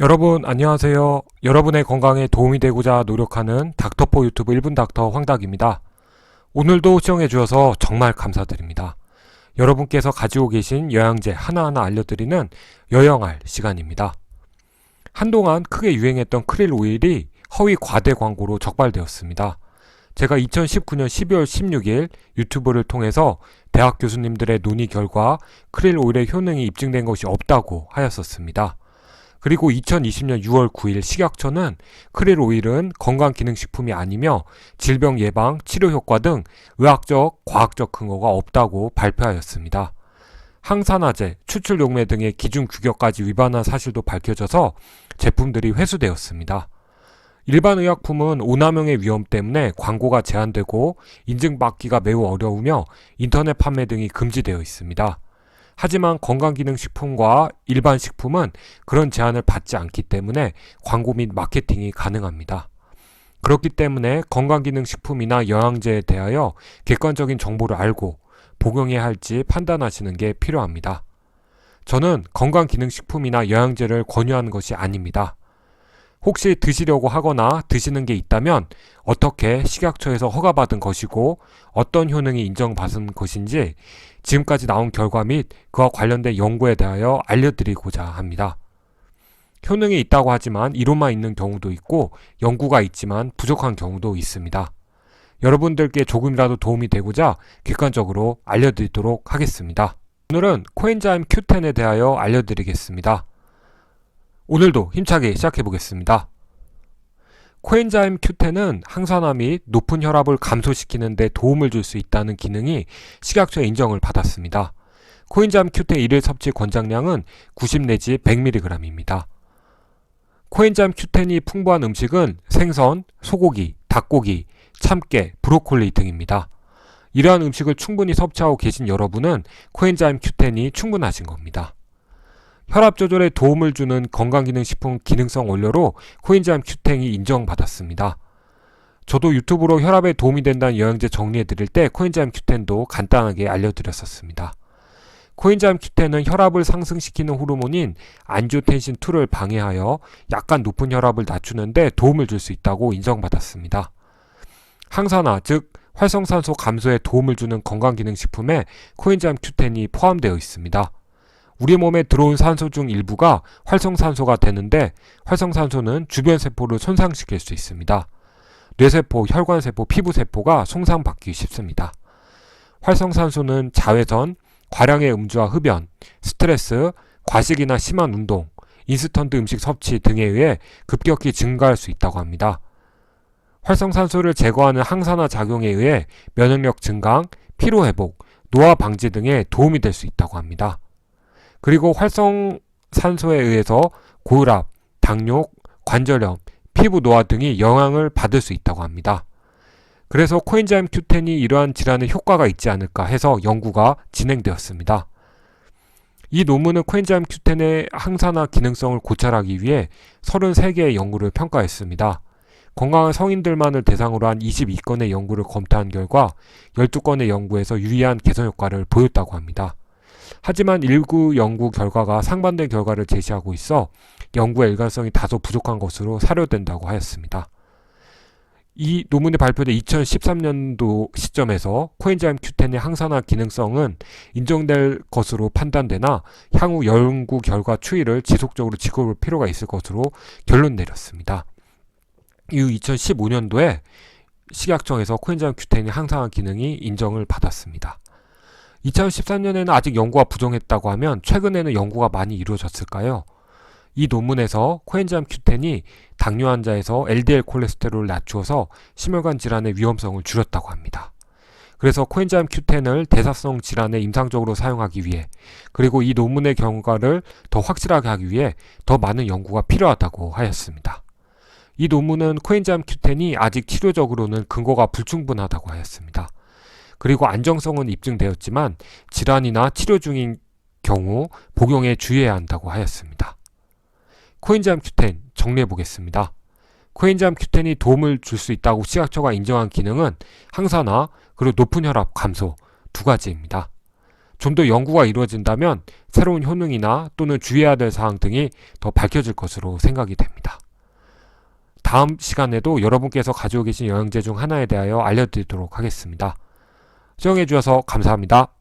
여러분 안녕하세요. 여러분의 건강에 도움이 되고자 노력하는 닥터포 유튜브 1분 닥터 황닥입니다. 오늘도 시청해 주셔서 정말 감사드립니다. 여러분께서 가지고 계신 영양제 하나하나 알려드리는 여영할 시간입니다. 한동안 크게 유행했던 크릴 오일이 허위 과대 광고로 적발되었습니다. 제가 2019년 12월 16일 유튜브를 통해서 대학 교수님들의 논의 결과 크릴 오일의 효능이 입증된 것이 없다고 하였었습니다. 그리고 2020년 6월 9일 식약처는 크릴 오일은 건강기능식품이 아니며 질병 예방, 치료 효과 등 의학적, 과학적 근거가 없다고 발표하였습니다. 항산화제, 추출 용매 등의 기준 규격까지 위반한 사실도 밝혀져서 제품들이 회수되었습니다. 일반 의약품은 오남용의 위험 때문에 광고가 제한되고 인증받기가 매우 어려우며 인터넷 판매 등이 금지되어 있습니다. 하지만 건강기능식품과 일반 식품은 그런 제한을 받지 않기 때문에 광고 및 마케팅이 가능합니다. 그렇기 때문에 건강기능식품이나 영양제에 대하여 객관적인 정보를 알고 복용해야 할지 판단하시는 게 필요합니다. 저는 건강기능식품이나 영양제를 권유하는 것이 아닙니다. 혹시 드시려고 하거나 드시는 게 있다면 어떻게 식약처에서 허가받은 것이고 어떤 효능이 인정받은 것인지 지금까지 나온 결과 및 그와 관련된 연구에 대하여 알려드리고자 합니다. 효능이 있다고 하지만 이론만 있는 경우도 있고 연구가 있지만 부족한 경우도 있습니다. 여러분들께 조금이라도 도움이 되고자 객관적으로 알려드리도록 하겠습니다. 오늘은 코엔자임 Q10에 대하여 알려드리겠습니다. 오늘도 힘차게 시작해 보겠습니다. 코엔자임 Q10은 항산화 및 높은 혈압을 감소시키는 데 도움을 줄 수 있다는 기능이 식약처의 인정을 받았습니다. 코엔자임 Q10 일일 섭취 권장량은 90 내지 100mg입니다. 코엔자임 Q10이 풍부한 음식은 생선, 소고기, 닭고기, 참깨, 브로콜리 등입니다. 이러한 음식을 충분히 섭취하고 계신 여러분은 코엔자임 Q10이 충분하신 겁니다. 혈압 조절에 도움을 주는 건강기능식품 기능성 원료로 코엔자임 Q10이 인정받았습니다. 저도 유튜브로 혈압에 도움이 된다는 영양제 정리해 드릴 때 코엔자임 Q10도 간단하게 알려드렸었습니다. 코엔자임 Q10은 혈압을 상승시키는 호르몬인 안지오텐신2를 방해하여 약간 높은 혈압을 낮추는데 도움을 줄 수 있다고 인정받았습니다. 항산화, 즉 활성산소 감소에 도움을 주는 건강기능식품에 코엔자임 Q10이 포함되어 있습니다. 우리 몸에 들어온 산소 중 일부가 활성산소가 되는데 활성산소는 주변 세포를 손상시킬 수 있습니다. 뇌세포, 혈관세포, 피부세포가 손상받기 쉽습니다. 활성산소는 자외선, 과량의 음주와 흡연, 스트레스, 과식이나 심한 운동, 인스턴트 음식 섭취 등에 의해 급격히 증가할 수 있다고 합니다. 활성산소를 제거하는 항산화 작용에 의해 면역력 증강, 피로 회복, 노화 방지 등에 도움이 될 수 있다고 합니다. 그리고 활성산소에 의해서 고혈압, 당뇨, 관절염, 피부 노화 등이 영향을 받을 수 있다고 합니다. 그래서 코엔자임 Q10이 이러한 질환에 효과가 있지 않을까 해서 연구가 진행되었습니다. 이 논문은 코엔자임 Q10의 항산화 기능성을 고찰하기 위해 33개의 연구를 평가했습니다. 건강한 성인들만을 대상으로 한 22건의 연구를 검토한 결과 12건의 연구에서 유의한 개선 효과를 보였다고 합니다. 하지만 일부 연구 결과가 상반된 결과를 제시하고 있어 연구의 일관성이 다소 부족한 것으로 사료된다고 하였습니다. 이 논문이 발표된 2013년도 시점에서 코엔자임 Q10의 항산화 기능성은 인정될 것으로 판단되나 향후 연구 결과 추이를 지속적으로 지켜볼 필요가 있을 것으로 결론 내렸습니다. 이후 2015년도에 식약청에서 코엔자임 Q10의 항산화 기능이 인정을 받았습니다. 2013년에는 아직 연구가 부정했다고 하면 최근에는 연구가 많이 이루어졌을까요? 이 논문에서 코엔자임 Q10이 당뇨 환자에서 LDL 콜레스테롤을 낮추어서 심혈관 질환의 위험성을 줄였다고 합니다. 그래서 코엔자임 Q10을 대사성 질환에 임상적으로 사용하기 위해 그리고 이 논문의 결과를 더 확실하게 하기 위해 더 많은 연구가 필요하다고 하였습니다. 이 논문은 코엔자임 Q10이 아직 치료적으로는 근거가 불충분하다고 하였습니다. 그리고 안정성은 입증되었지만 질환이나 치료 중인 경우 복용에 주의해야 한다고 하였습니다. 코엔자임 큐텐 정리해 보겠습니다. 코엔자임 큐텐이 도움을 줄 수 있다고 시각처가 인정한 기능은 항산화 그리고 높은 혈압 감소 두 가지입니다. 좀 더 연구가 이루어진다면 새로운 효능이나 또는 주의해야 될 사항 등이 더 밝혀질 것으로 생각이 됩니다. 다음 시간에도 여러분께서 가지고 계신 영양제 중 하나에 대하여 알려드리도록 하겠습니다. 시청해주셔서 감사합니다.